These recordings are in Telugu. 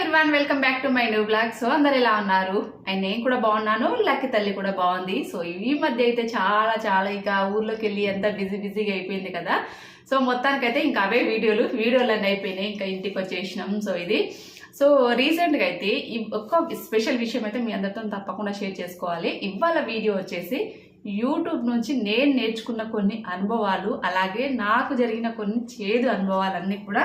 Everyone welcome back to my new blog so అందరు ఎలా ఉన్నారు? అండ్ నేను కూడా బాగున్నాను లక్కి తల్లి కూడా బాగుంది. సో ఈ మధ్య అయితే చాలా చాలా ఇక ఊర్లోకి వెళ్ళి ఎంత బిజీ బిజీగా అయిపోయింది కదా. సో మొత్తానికైతే ఇంకా అవే వీడియోలు వీడియోలు అన్నీ అయిపోయినాయి. ఇంకా ఇంటికి వచ్చేసినాం. సో ఇది. సో రీసెంట్గా అయితే ఈ ఒక్క స్పెషల్ విషయం అయితే మీ అందరితో తప్పకుండా షేర్ చేసుకోవాలి. ఇవాళ వీడియో వచ్చేసి యూట్యూబ్ నుంచి నేను నేర్చుకున్న కొన్ని అనుభవాలు అలాగే నాకు జరిగిన కొన్ని చేదు అనుభవాలన్నీ కూడా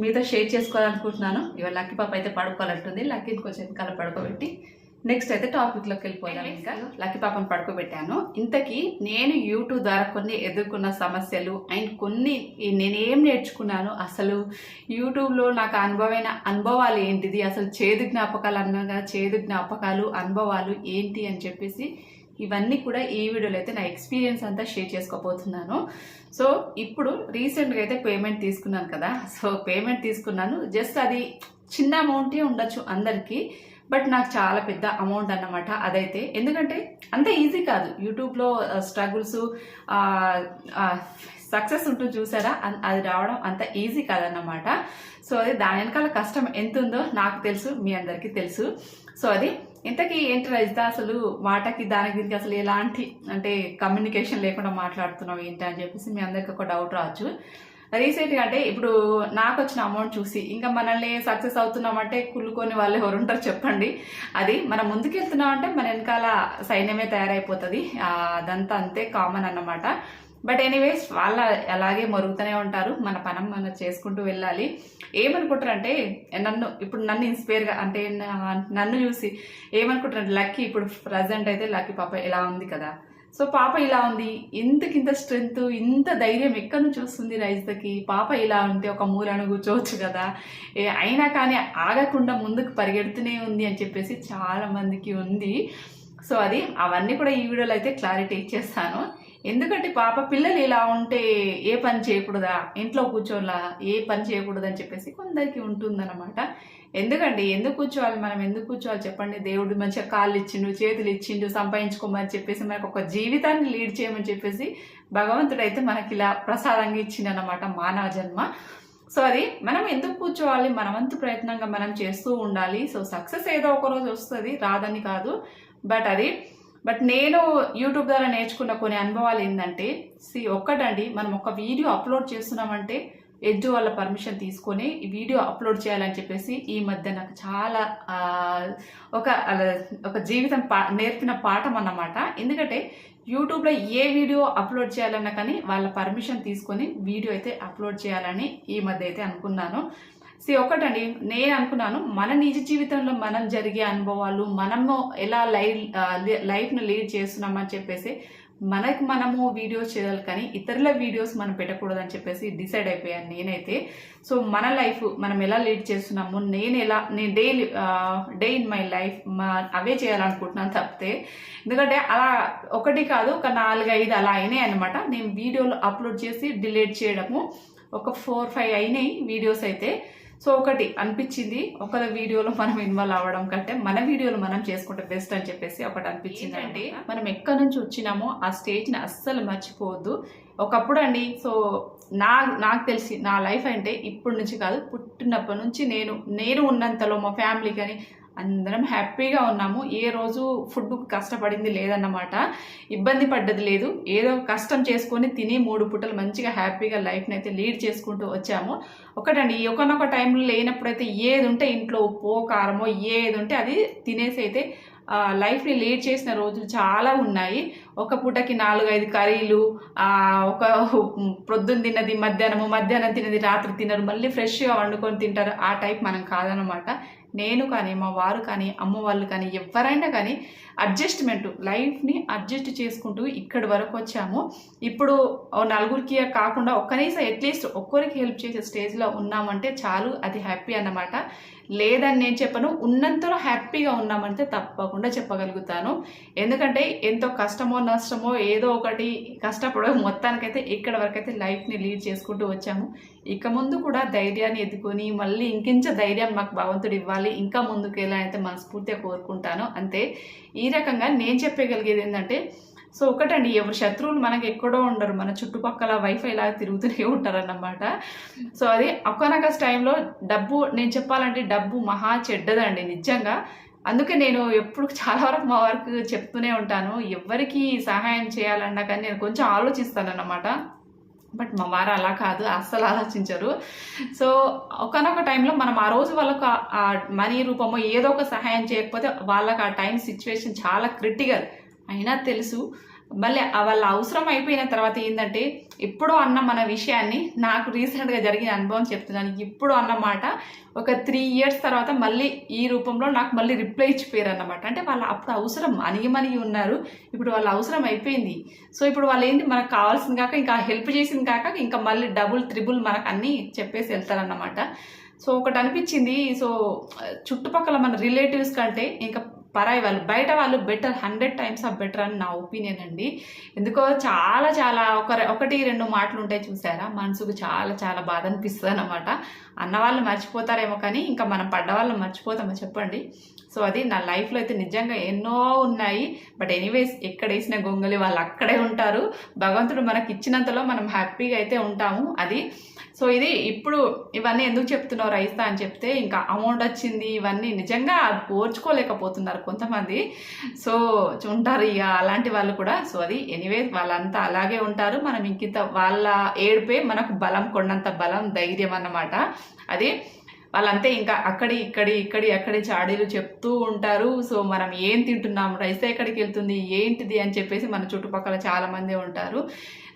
మీతో షేర్ చేసుకోవాలనుకుంటున్నాను. ఇవాళ లక్కీ పాప అయితే పడుకోవాలంటుంది. లక్కీని కొంచెం వెనకాల పడుకోబెట్టి నెక్స్ట్ అయితే టాపిక్లోకి వెళ్ళిపోయాను ఇంకా. లక్కీ పాపను పడుకోబెట్టాను. ఇంతకీ నేను యూట్యూబ్ ద్వారా కొన్ని ఎదుర్కొన్న సమస్యలు అండ్ కొన్ని నేను ఏం నేర్చుకున్నాను అసలు యూట్యూబ్లో నాకు అనుభవమైన అనుభవాలు ఏంటిది? అసలు చేదు జ్ఞాపకాలు అన్నగా చేదు జ్ఞాపకాలు అనుభవాలు ఏంటి అని చెప్పేసి ఇవన్నీ కూడా ఈ వీడియోలో అయితే నా ఎక్స్పీరియన్స్ అంతా షేర్ చేసుకోబోతున్నాను. సో ఇప్పుడు రీసెంట్గా అయితే పేమెంట్ తీసుకున్నాను కదా. సో పేమెంట్ తీసుకున్నాను. జస్ట్ అది చిన్న అమౌంటే ఉండొచ్చు అందరికీ. బట్ నాకు చాలా పెద్ద అమౌంట్ అన్నమాట అదైతే. ఎందుకంటే అంత ఈజీ కాదు. యూట్యూబ్లో స్ట్రగుల్స్ సక్సెస్ ఉంటుంది చూసారా? అది రావడం అంత ఈజీ కాదన్నమాట. సో అది దాని వెనకాల కష్టం ఎంత ఉందో నాకు తెలుసు మీ అందరికీ తెలుసు. సో అది ఇంతకీ ఏంటి రజిత అసలు మాటకి దాని గురించి అసలు ఎలాంటి అంటే కమ్యూనికేషన్ లేకుండా మాట్లాడుతున్నావు ఏంటి అని చెప్పేసి మీ అందరికి ఒక డౌట్ రావచ్చు. రీసెంట్గా అంటే ఇప్పుడు నాకు వచ్చిన అమౌంట్ చూసి ఇంకా మనల్ని సక్సెస్ అవుతున్నామంటే కుళ్ళుకొని వాళ్ళు ఎవరు ఉంటారు చెప్పండి. అది మనం ముందుకెళ్తున్నామంటే మన వెనకాల సైన్యమే తయారైపోతుంది. అదంతా అంతే కామన్ అన్నమాట. బట్ ఎనీవేస్ వాళ్ళ అలాగే మరుగుతూనే ఉంటారు. మన పనం మనం చేసుకుంటూ వెళ్ళాలి. ఏమనుకుంటారంటే నన్ను ఇప్పుడు నన్ను ఇన్స్పైర్గా అంటే నన్ను చూసి ఏమనుకుంటారంటే లక్కీ ఇప్పుడు ప్రజెంట్ అయితే లక్కీ పాప ఇలా ఉంది కదా. సో పాప ఇలా ఉంది. ఇంతకింత స్ట్రెంగ్త్ ఇంత ధైర్యం ఎక్కడి నుంచి వస్తుంది రైతుకి పాప ఇలా ఉంటే ఒక మూలను కూర్చోవచ్చు కదా. ఏ అయినా కానీ ఆగకుండా ముందుకు పరిగెడుతూనే ఉంది అని చెప్పేసి చాలా మందికి ఉంది. సో అది అవన్నీ కూడా ఈ వీడియోలో అయితే క్లారిటీ ఇచ్చేస్తాను. ఎందుకంటే పాప పిల్లలు ఇలా ఉంటే ఏ పని చేయకూడదా? ఇంట్లో కూర్చోలా ఏ పని చేయకూడదు అని చెప్పేసి కొందరికి ఉంటుందన్నమాట. ఎందుకండి? ఎందుకు కూర్చోవాలి? మనం ఎందుకు కూర్చోవాలి? చెప్పండి. దేవుడు మంచిగా కాళ్ళు ఇచ్చిండు చేతులు ఇచ్చిండు సంపాదించుకోమని చెప్పేసి మనకు ఒక జీవితాన్ని లీడ్ చేయమని చెప్పేసి భగవంతుడు అయితే మనకి ఇలా ప్రసాదంగా ఇచ్చిండనమాట మానవ జన్మ. సో అది మనం ఎందుకు కూర్చోవాలి? మనవంతు ప్రయత్నంగా మనం చేస్తూ ఉండాలి. సో సక్సెస్ ఏదో ఒక రోజు వస్తుంది. రాదని కాదు. బట్ అది బట్ నేను యూట్యూబ్ ద్వారా నేర్చుకున్న కొన్ని అనుభవాలు ఏంటంటే సి ఒక్కటండి మనం ఒక వీడియో అప్లోడ్ చేస్తున్నామంటే ఎడ్జు వాళ్ళ పర్మిషన్ తీసుకొని ఈ వీడియో అప్లోడ్ చేయాలని చెప్పేసి ఈ మధ్య నాకు చాలా ఒక ఒక జీవితం పా నేర్పిన పాఠం అన్నమాట. ఎందుకంటే యూట్యూబ్లో ఏ వీడియో అప్లోడ్ చేయాలన్నా కానీ వాళ్ళ పర్మిషన్ తీసుకొని వీడియో అయితే అప్లోడ్ చేయాలని ఈ మధ్య అయితే అనుకున్నాను. సి ఒకటండి నేను అనుకున్నాను మన నిజ జీవితంలో మనం జరిగే అనుభవాలు మనము ఎలా లైవ్ లైఫ్ను లీడ్ చేస్తున్నామని చెప్పేసి మనకు మనము వీడియోస్ చేయాలి కానీ ఇతరుల వీడియోస్ మనం పెట్టకూడదని చెప్పేసి డిసైడ్ అయిపోయాను నేనైతే. సో మన లైఫ్ మనం ఎలా లీడ్ చేస్తున్నాము నేను ఎలా నేను daily day in my life మా అవే చేయాలనుకుంటున్నాను తప్పితే. ఎందుకంటే అలా ఒకటి కాదు ఒక నాలుగు ఐదు అలా అయినాయి అనమాట నేను వీడియోలు అప్లోడ్ చేసి డిలీట్ చేయడము ఒక ఫోర్ ఫైవ్ అయినాయి వీడియోస్ అయితే. సో ఒకటి అనిపించింది. ఒకరి వీడియోలో మనం ఇన్వాల్వ్ అవ్వడం కంటే మన వీడియోలు మనం చేసుకుంటే బెస్ట్ అని చెప్పేసి ఒకటి అనిపించింది అండి మనం ఎక్కడి నుంచి వచ్చినామో ఆ స్టేజ్ని అస్సలు మర్చిపోవద్దు. ఒకప్పుడు అండి సో నా నాకు తెలిసి నా లైఫ్ అంటే ఇప్పటి నుంచి కాదు పుట్టినప్పటి నుంచి నేను నేను ఉన్నంతలో మా ఫ్యామిలీ కానీ అందరం హ్యాపీగా ఉన్నాము. ఏ రోజు ఫుడ్ కష్టపడింది లేదన్నమాట. ఇబ్బంది పడ్డది లేదు. ఏదో కష్టం చేసుకొని తిని మూడు పుట్టలు మంచిగా హ్యాపీగా లైఫ్ని అయితే లీడ్ చేసుకుంటూ వచ్చాము. ఒకటండి ఒకనొక టైంలో లేనప్పుడైతే ఏది ఉంటే ఇంట్లో ఉప్పు కారమో ఏది ఉంటే అది తినేసి అయితే లైఫ్ని లీడ్ చేసిన రోజులు చాలా ఉన్నాయి. ఒక పూటకి నాలుగు ఐదు కర్రీలు ఒక ప్రొద్దున తిన్నది మధ్యాహ్నము మధ్యాహ్నం తిన్నది రాత్రి తినరు మళ్ళీ ఫ్రెష్గా వండుకొని తింటారు. ఆ టైప్ మనం కాదనమాట నేను కానీ మా వారు కానీ అమ్మ వాళ్ళు కానీ ఎవరైనా కానీ అడ్జస్ట్మెంట్ లైఫ్ని అడ్జస్ట్ చేసుకుంటూ ఇక్కడి వరకు వచ్చాము. ఇప్పుడు నలుగురికి కాకుండా ఒక్కనీసం అట్లీస్ట్ ఒక్కరికి హెల్ప్ చేసే స్టేజ్లో ఉన్నామంటే చాలు అది హ్యాపీ అన్నమాట. లేదని నేను చెప్పను ఉన్నంతలో హ్యాపీగా ఉన్నామంటే తప్పకుండా చెప్పగలుగుతాను. ఎందుకంటే ఎంతో కష్టమో నష్టమో ఏదో ఒకటి కష్టపడో మొత్తానికైతే ఇక్కడ వరకైతే లైఫ్ని లీడ్ చేసుకుంటూ వచ్చాము. ఇక ముందు కూడా ధైర్యాన్ని ఎదుకొని మళ్ళీ ఇంకించ ధైర్యం మాకు భగవంతుడు ఇవ్వాలి ఇంకా ముందుకు ఎలా అయితే మనస్ఫూర్తిగా కోరుకుంటాను అంతే. ఈ రకంగా నేను చెప్పగలిగేది ఏంటంటే సో ఒకటండి ఎవరు శత్రువులు మనకి ఎక్కడో ఉండరు మన చుట్టుపక్కల వైఫై లాగా తిరుగుతూనే ఉంటారన్నమాట. సో అది ఒక్కనొక టైంలో డబ్బు నేను చెప్పాలంటే డబ్బు మహా చెడ్డదండి నిజంగా. అందుకే నేను ఎప్పుడు చాలా వరకు మా వరకు చెప్తూనే ఉంటాను. ఎవరికి సహాయం చేయాలన్నా కానీ నేను కొంచెం ఆలోచిస్తాను అన్నమాట బట్ మా వారు అలా కాదు అస్సలు ఆలోచించరు. సో ఒకనొక టైంలో మనం ఆ రోజు వాళ్ళకు ఆ- ఆ మనీ రూపమో ఏదో ఒక సహాయం చేయకపోతే వాళ్ళకి ఆ టైం సిచ్యువేషన్ చాలా క్రిటికల్. అయినా తెలుసు. మళ్ళీ వాళ్ళ అవసరం అయిపోయిన తర్వాత ఏంటంటే ఎప్పుడో అన్న మన విషయాన్ని నాకు రీసెంట్గా జరిగిన అనుభవం చెప్తున్నాను. ఇప్పుడు అన్నమాట ఒక త్రీ ఇయర్స్ తర్వాత మళ్ళీ ఈ రూపంలో నాకు మళ్ళీ రిప్లై ఇచ్చిపోయారు అన్నమాట అంటే వాళ్ళ అప్పుడు అవసరం అనిగిమనిగి ఉన్నారు. ఇప్పుడు వాళ్ళ అవసరం అయిపోయింది. సో ఇప్పుడు వాళ్ళు ఏంటి మనకు కావాల్సింది కాక ఇంకా హెల్ప్ చేసింది కాక ఇంకా మళ్ళీ డబుల్ త్రిబుల్ మనకు అన్నీ చెప్పేసి వెళ్తారన్నమాట. సో ఒకటి అనిపించింది. సో చుట్టుపక్కల మన రిలేటివ్స్ కంటే ఇంకా పరాయి వాళ్ళు. బయట వాళ్ళు better hundred times of better అని నా ఒపీనియన్ అండి. ఎందుకో చాలా చాలా ఒక ఒకటి రెండు మాటలు ఉంటాయి చూసారా? మనసుకు చాలా చాలా బాధ అనిపిస్తుంది అనమాట అన్న వాళ్ళు మర్చిపోతారేమో కానీ ఇంకా మనం పడ్డవాళ్ళు మర్చిపోతామో చెప్పండి? సో అది నా లైఫ్లో అయితే నిజంగా ఎన్నో ఉన్నాయి. బట్ ఎనీవేస్ ఎక్కడ వేసిన గొంగలి వాళ్ళు అక్కడే ఉంటారు. భగవంతుడు మనకి ఇచ్చినంతలో మనం హ్యాపీగా అయితే ఉంటాము. అది సో ఇది ఇప్పుడు ఇవన్నీ ఎందుకు చెప్తున్నావు రైస్తా అని చెప్తే ఇంకా అమౌంట్ వచ్చింది ఇవన్నీ నిజంగా పోర్చుకోలేకపోతున్నారు ఓర్చుకోలేకపోతున్నారు కొంతమంది. సో ఉంటారు ఇక అలాంటి వాళ్ళు కూడా. సో అది ఎనీవే వాళ్ళంతా అలాగే ఉంటారు. మనం ఇంకింత వాళ్ళ ఏడుపే మనకు బలం కొన్నంత బలం ధైర్యం అన్నమాట. అది వాళ్ళంతే ఇంకా అక్కడి ఇక్కడి ఇక్కడి అక్కడి చాడీలు చెప్తూ ఉంటారు. సో మనం ఏం తింటున్నాం? రైస్ ఎక్కడికి వెళ్తుంది? ఏంటిది? అని చెప్పేసి మన చుట్టుపక్కల చాలామంది ఉంటారు.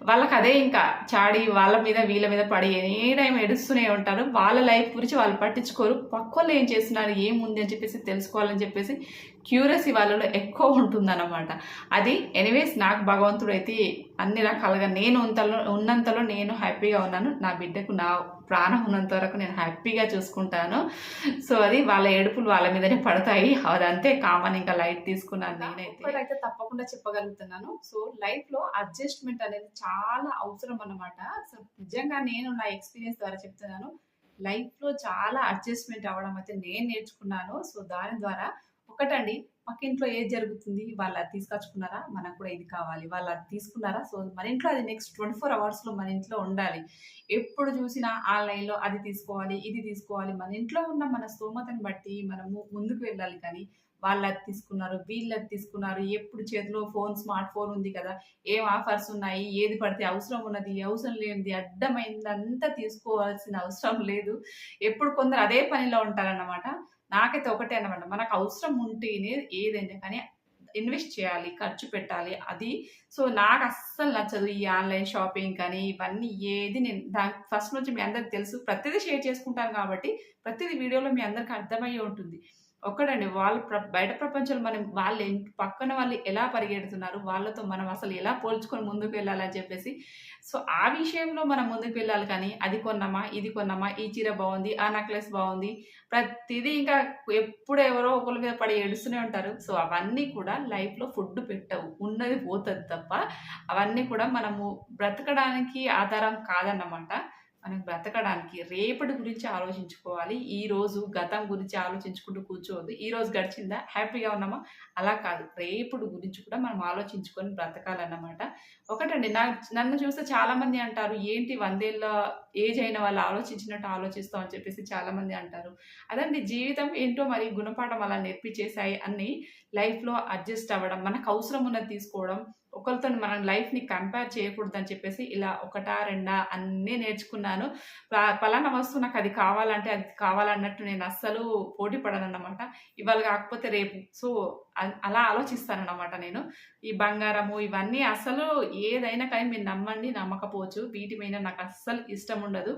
వాళ్ళకి అదే ఇంకా చాడి వాళ్ళ మీద వీళ్ళ మీద పడి ఏ టైం ఏడుస్తూనే ఉంటారు. వాళ్ళ లైఫ్ గురించి వాళ్ళు పట్టించుకోరు. పక్కోళ్ళు ఏం చేస్తున్నారు? ఏముంది? అని చెప్పేసి తెలుసుకోవాలని చెప్పేసి క్యూరసీ వాళ్ళలో ఎక్కువ ఉంటుందన్నమాట. అది ఎనీవేస్ నాకు భగవంతుడు అయితే అన్ని రకాలుగా నేను ఉంతలో ఉన్నంతలో నేను హ్యాపీగా ఉన్నాను. నా బిడ్డకు నా ప్రాణం ఉన్నంత వరకు నేను హ్యాపీగా చూసుకుంటాను. సో అది వాళ్ళ ఏడుపులు వాళ్ళ మీదనే పడతాయి. అదంతే కామన్ ఇంకా లైట్ తీసుకున్నాను నేనైతే. అయితే తప్పకుండా చెప్పగలుగుతున్నాను. సో లైఫ్లో అడ్జస్ట్మెంట్ అనేది చాలా అవసరం అన్నమాట. సో నిజంగా నేను నా ఎక్స్పీరియన్స్ ద్వారా చెప్తున్నాను. లైఫ్లో చాలా అడ్జస్ట్మెంట్ అవ్వడం అయితే నేను నేర్చుకున్నాను. సో దాని ద్వారా ఒకటండి పక్కింట్లో ఏది జరుగుతుంది వాళ్ళు అది తీసుకొచ్చుకున్నారా? మనకు కూడా ఇది కావాలి. వాళ్ళు అది తీసుకున్నారా? సో మన ఇంట్లో అది నెక్స్ట్ ట్వంటీ ఫోర్ అవర్స్లో మన ఇంట్లో ఉండాలి. ఎప్పుడు చూసినా ఆన్లైన్లో అది తీసుకోవాలి ఇది తీసుకోవాలి. మన ఇంట్లో ఉన్న మన స్తోమతని బట్టి మనము ముందుకు వెళ్ళాలి కానీ వాళ్ళు అది తీసుకున్నారు వీళ్ళు అది తీసుకున్నారు. ఎప్పుడు చేతిలో ఫోన్ స్మార్ట్ ఫోన్ ఉంది కదా ఏం ఆఫర్స్ ఉన్నాయి? ఏది పడితే అవసరం ఉన్నది? అవసరం లేనిది అడ్డమైంది అంతా తీసుకోవాల్సిన అవసరం లేదు. ఎప్పుడు కొందరు అదే పనిలో ఉంటారన్నమాట. నాకైతే ఒకటే అనమాట మనకు అవసరం ఉంటేనే ఏదైనా కానీ ఇన్వెస్ట్ చేయాలి ఖర్చు పెట్టాలి అది. సో నాకు అస్సలు నచ్చదు ఈ ఆన్లైన్ షాపింగ్ కానీ ఇవన్నీ ఏది నేను దాని ఫస్ట్ నుంచి మీ అందరికి తెలుసు. ప్రతిదీ షేర్ చేసుకుంటాను కాబట్టి ప్రతిదీ వీడియోలో మీ అందరికి అర్థమయ్యే ఉంటుంది. ఒక్కడండి. వాళ్ళు ప్ర బయట ప్రపంచంలో మనం వాళ్ళు పక్కన వాళ్ళు ఎలా పరిగెడుతున్నారు వాళ్ళతో మనం అసలు ఎలా పోల్చుకొని ముందుకు వెళ్ళాలని చెప్పేసి సో ఆ విషయంలో మనం ముందుకు వెళ్ళాలి కానీ అది కొన్నామా ఇది కొన్నామా ఈ చీర బాగుంది ఆ నెక్లెస్ బాగుంది ప్రతిదీ ఇంకా ఎప్పుడు ఎవరో ఒకరి మీద పడి ఏడుస్తూనే ఉంటారు. సో అవన్నీ కూడా లైఫ్లో ఫుడ్ పెట్టవు ఉన్నది పోతుంది తప్ప అవన్నీ కూడా మనము బ్రతకడానికి ఆధారం కాదన్నమాట. మనం బ్రతకడానికి రేపటి గురించి ఆలోచించుకోవాలి. ఈ రోజు గతం గురించి ఆలోచించుకుంటూ కూర్చోవద్దు. ఈ రోజు గడిచిందా? హ్యాపీగా ఉన్నామా? అలా కాదు. రేపుడు గురించి కూడా మనం ఆలోచించుకొని బ్రతకాలన్నమాట. ఒకటండి నా నన్ను చూస్తే చాలామంది అంటారు ఏంటి వందేళ్ళ ఏజ్ అయిన వాళ్ళు ఆలోచించినట్టు ఆలోచిస్తాం అని చెప్పేసి చాలామంది అంటారు. అదండి జీవితం ఏంటో మరి గుణపాఠం అలా నేర్పించేసాయి అన్ని లైఫ్లో అడ్జస్ట్ అవ్వడం మనకు అవసరం ఉన్నది తీసుకోవడం ఒకరితో మనం లైఫ్ని కంపేర్ చేయకూడదు అని చెప్పేసి ఇలా ఒకటా రెండా అన్నీ నేర్చుకున్నాను. పలానా వస్తువు నాకు అది కావాలంటే అది కావాలన్నట్టు నేను అస్సలు పోటీ పడనన్నమాట. ఇవాళ కాకపోతే రేపు. సో అలా ఆలోచిస్తానన్నమాట నేను. ఈ బంగారము ఇవన్నీ అసలు ఏదైనా కానీ మీరు నమ్మండి నమ్మకపోవచ్చు. వీటి మీద నాకు అస్సలు ఇష్టం ఉండదు.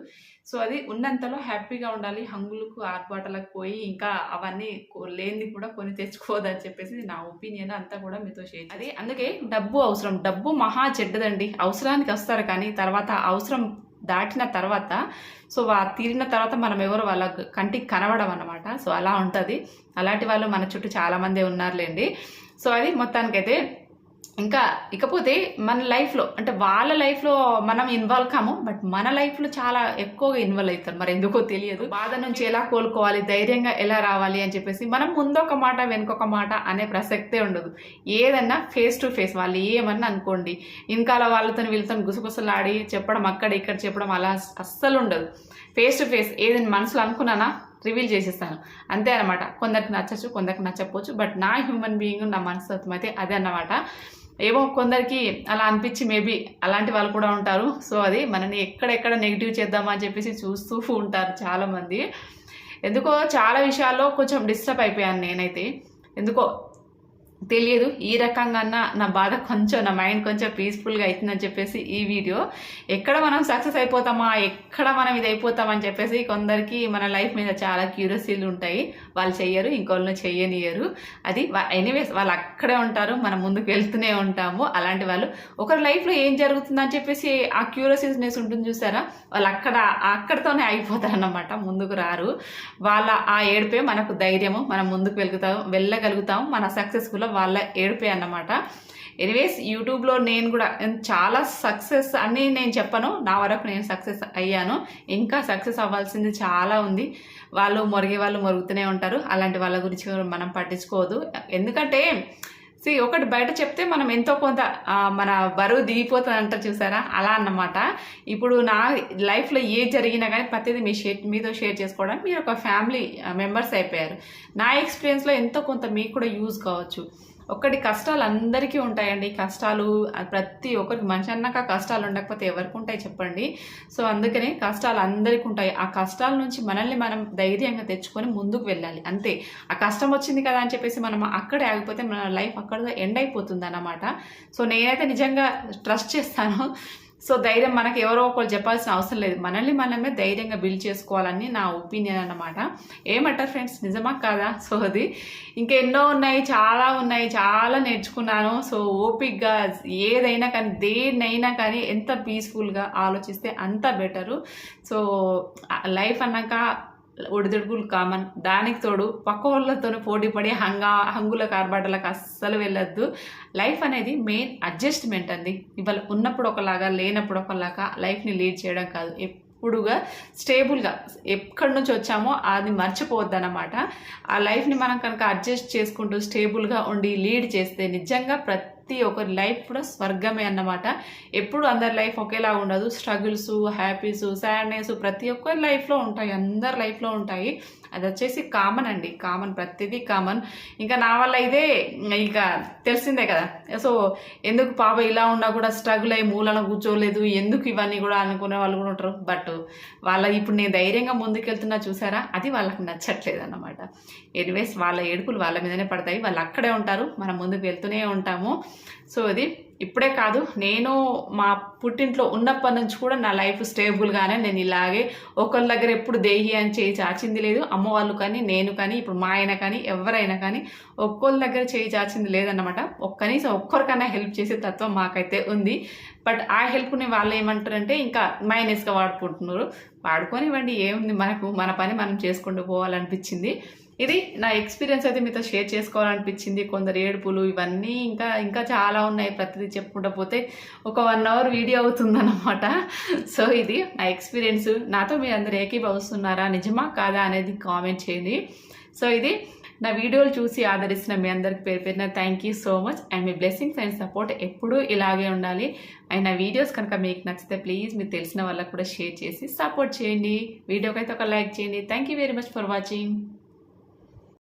సో అది ఉన్నంతలో హ్యాపీగా ఉండాలి. హంగులకు ఆర్పాటలకు పోయి ఇంకా అవన్నీ లేనిది కూడా కొని తెచ్చుకోవద్దని చెప్పేసి నా ఒపీనియన్ అంతా కూడా మీతో షేర్ అది అందుకే డబ్బు అవసరం. డబ్బు మహా చెడ్డదండి. అవసరానికి వస్తారు కానీ తర్వాత అవసరం దాటిన తర్వాత సో తీరిన తర్వాత మనం ఎవరు వాళ్ళ కంటికి కనబడం అన్నమాట సో అలా ఉంటుంది. అలాంటి వాళ్ళు మన చుట్టూ చాలామంది ఉన్నారులేండి. సో అది మొత్తానికైతే ఇంకా ఇకపోతే మన లైఫ్లో అంటే వాళ్ళ లైఫ్లో మనం ఇన్వాల్వ్ కాము బట్ మన లైఫ్లో చాలా ఎక్కువగా ఇన్వాల్వ్ అవుతారు. మరి ఎందుకో తెలియదు. బాధ నుంచి ఎలా కోలుకోవాలి ధైర్యంగా ఎలా రావాలి అని చెప్పేసి మనం ముందొక మాట వెనుకొక మాట అనే ప్రసక్తే ఉండదు. ఏదన్నా ఫేస్ టు ఫేస్ వాళ్ళు ఏమన్నా అనుకోండి ఇంకాల వాళ్ళతో వీళ్ళతో గుసగుసలాడి చెప్పడం అక్కడ ఇక్కడ చెప్పడం అలా అస్సలు ఉండదు. ఫేస్ టు ఫేస్ ఏదైనా మనసులో అనుకున్నానా? రివీల్ చేసేస్తాను. అంతే అనమాట కొందరికి నచ్చచ్చు కొందరికి నచ్చకపోవచ్చు. బట్ నా హ్యూమన్ బీయింగ్ నా మనస్తత్వం అయితే అదే అన్నమాట. ఏమో కొందరికి అలా అనిపించి మేబీ అలాంటి వాళ్ళు కూడా ఉంటారు. సో అది మనని ఎక్కడెక్కడ నెగిటివ్ చేద్దామా అని చెప్పేసి చూస్తూ ఉంటారు చాలామంది. ఎందుకో చాలా విషయాల్లో కొంచెం డిస్టర్బ్ అయిపోయాను నేనైతే. ఎందుకో తెలియదు. ఈ రకంగా నా బాధ కొంచెం నా మైండ్ కొంచెం పీస్ఫుల్గా అవుతుందని చెప్పేసి ఈ వీడియో ఎక్కడ మనం సక్సెస్ అయిపోతామా? ఎక్కడ మనం ఇది అయిపోతామని చెప్పేసి కొందరికి మన లైఫ్ మీద చాలా క్యూరియసీలు ఉంటాయి. వాళ్ళు చెయ్యరు ఇంకోళ్ళని చెయ్యనియరు అది ఎనీవేస్ వాళ్ళు అక్కడే ఉంటారు మనం ముందుకు వెళ్తూనే ఉంటాము. అలాంటి వాళ్ళు. ఒకరి లైఫ్లో ఏం జరుగుతుందని చెప్పేసి ఆ క్యూరియసినెస్ ఉంటుంది చూసారా? వాళ్ళు అక్కడ అక్కడతోనే అయిపోతారన్నమాట. ముందుకు రారు. వాళ్ళ ఆ ఏడిపే మనకు ధైర్యము. మనం ముందుకు వెళుతాం వెళ్ళగలుగుతాం మన సక్సెస్ఫుల్ వాళ్ళ ఏడిపే అన్నమాట. ఎనీవేస్ యూట్యూబ్లో నేను కూడా చాలా సక్సెస్ అని నేను చెప్పను. నా వరకు నేను సక్సెస్ అయ్యాను. ఇంకా సక్సెస్ అవ్వాల్సింది చాలా ఉంది. వాళ్ళు మొరిగే వాళ్ళు మొరుగుతూనే ఉంటారు. అలాంటి వాళ్ళ గురించి మనం పట్టించుకోవద్దు. ఎందుకంటే సి ఒకటి బయట చెప్తే మనం ఎంతో కొంత మన బరువు దిగిపోతుంది అంట చూసారా? అలా అన్నమాట. ఇప్పుడు నా లైఫ్లో ఏ జరిగినా కానీ ప్రతిదీ మీ షేర్ మీతో షేర్ చేసుకోవడానికి మీరు ఒక ఫ్యామిలీ మెంబర్స్ అయిపోయారు. నా ఎక్స్పీరియన్స్లో ఎంతో కొంత మీకు కూడా యూజ్ కావచ్చు. ఒకటి కష్టాలు అందరికీ ఉంటాయండి. కష్టాలు ప్రతి ఒక్కరికి మనిషి అన్నాక కష్టాలు ఉండకపోతే ఎవరికి ఉంటాయి చెప్పండి. సో అందుకనే కష్టాలు అందరికీ ఉంటాయి. ఆ కష్టాల నుంచి మనల్ని మనం ధైర్యంగా తెచ్చుకొని ముందుకు వెళ్ళాలి. అంతే. ఆ కష్టం వచ్చింది కదా అని చెప్పేసి మనం అక్కడే ఆగిపోతే మన లైఫ్ అక్కడ ఎండ్ అయిపోతుంది అన్నమాట. సో నేనైతే నిజంగా ట్రస్ట్ చేస్తాను. సో ధైర్యం మనకి ఎవరో ఒకరు చెప్పాల్సిన అవసరం లేదు. మనల్ని మనమే ధైర్యంగా బిల్డ్ చేసుకోవాలని నా ఒపీనియన్ అన్నమాట. ఏమంటారు ఫ్రెండ్స్ నిజమా కాదా? సో అది ఇంకా ఎన్నో ఉన్నాయి చాలా ఉన్నాయి చాలా నేర్చుకున్నాను. సో ఓపిక్గా ఏదైనా కానీ దేన్నైనా కానీ ఎంత పీస్ఫుల్గా ఆలోచిస్తే అంత బెటరు సో లైఫ్ అన్నాక ఒడిదుడుకులు కామన్. దానికి తోడు పక్క వాళ్ళతో పోటీ పడి హంగా హంగుల కార్బాటలకు అస్సలు వెళ్ళొద్దు. లైఫ్ అనేది మెయిన్ అడ్జస్ట్మెంట్ అండి. ఇవాళ ఉన్నప్పుడు ఒకలాగా లేనప్పుడు ఒకలాగా లైఫ్ని లీడ్ చేయడం కాదు. ఎప్పుడుగా స్టేబుల్గా ఎక్కడి నుంచి వచ్చామో అది మర్చిపోవద్దు అనమాట ఆ లైఫ్ని మనం కనుక అడ్జస్ట్ చేసుకుంటూ స్టేబుల్గా ఉండి లీడ్ చేస్తే నిజంగా ప్రతి ప్రతి ఒక్కరి లైఫ్ కూడా స్వర్గమే అన్నమాట. ఎప్పుడు అందరి లైఫ్ ఒకేలా ఉండదు. స్ట్రగుల్స్ హ్యాపీస్ సాడ్నెస్ ప్రతి ఒక్కరి లైఫ్లో ఉంటాయి. అందరి లైఫ్లో ఉంటాయి. అది వచ్చేసి కామన్ అండి. కామన్ ప్రతిదీ కామన్. ఇంకా నా వల్ల ఇదే ఇంకా తెలిసిందే కదా. సో ఎందుకు పాప ఇలా ఉన్నా కూడా స్ట్రగుల్ అయ్యి మూలన కూర్చోలేదు? ఎందుకు ఇవన్నీ కూడా అనుకునే వాళ్ళు కూడా ఉంటారు. బట్ వాళ్ళ ఇప్పుడు నేను ధైర్యంగా ముందుకెళ్తున్నా చూసారా? అది వాళ్ళకి నచ్చట్లేదు అన్నమాట. ఎనివేస్ వాళ్ళ ఏడుపులు వాళ్ళ మీదనే పడతాయి. వాళ్ళు అక్కడే ఉంటారు. మనం ముందుకు వెళ్తూనే ఉంటాము. సో ఇది ఇప్పుడే కాదు నేను మా పుట్టింట్లో ఉన్నప్పటి నుంచి కూడా నా లైఫ్ స్టేబుల్గానే నేను ఇలాగే ఒకరి దగ్గర ఎప్పుడు దేహి అని చేయి చాచింది లేదు అమ్మ వాళ్ళు కానీ నేను కానీ ఇప్పుడు మా ఆయన కానీ ఎవరైనా కానీ ఒక్కళ్ళ దగ్గర చేయి చాచింది లేదన్నమాట. కనీసం ఒక్కరికైనా హెల్ప్ చేసే తత్వం మాకైతే ఉంది. బట్ ఆ హెల్ప్ని వాళ్ళు ఏమంటారంటే ఇంకా మైనస్గా వాడుకుంటున్నారు. వాడుకోనివ్వండి ఏముంది మనకు మన పని మనం చేసుకుంటూ పోవాలనిపించింది. ఇది నా ఎక్స్పీరియన్స్ అయితే మీతో షేర్ చేసుకోవాలనిపించింది. కొందరు ఏడుపులు ఇవన్నీ ఇంకా ఇంకా చాలా ఉన్నాయి ప్రతిదీ చెప్పుకుంటూ పోతే. ఒక వన్ అవర్ వీడియో అవుతుందన్నమాట. సో ఇది నా ఎక్స్పీరియన్స్. నాతో మీరు అందరు ఏకీభవిస్తున్నారా? నిజమా? కాదా? అనేది కామెంట్ చేయండి. సో ఇది నా వీడియోలు చూసి ఆదరిస్తున్న మీ అందరికి పేరు పేరున thank you so much and me blessings and support ఎప్పుడూ ఇలాగే ఉండాలి. అండ్ నా వీడియోస్ కనుక మీకు నచ్చితే ప్లీజ్ మీకు తెలిసిన వాళ్ళకు కూడా షేర్ చేసి సపోర్ట్ చేయండి. వీడియోకి అయితే ఒక లైక్ చేయండి. Thank you very much for watching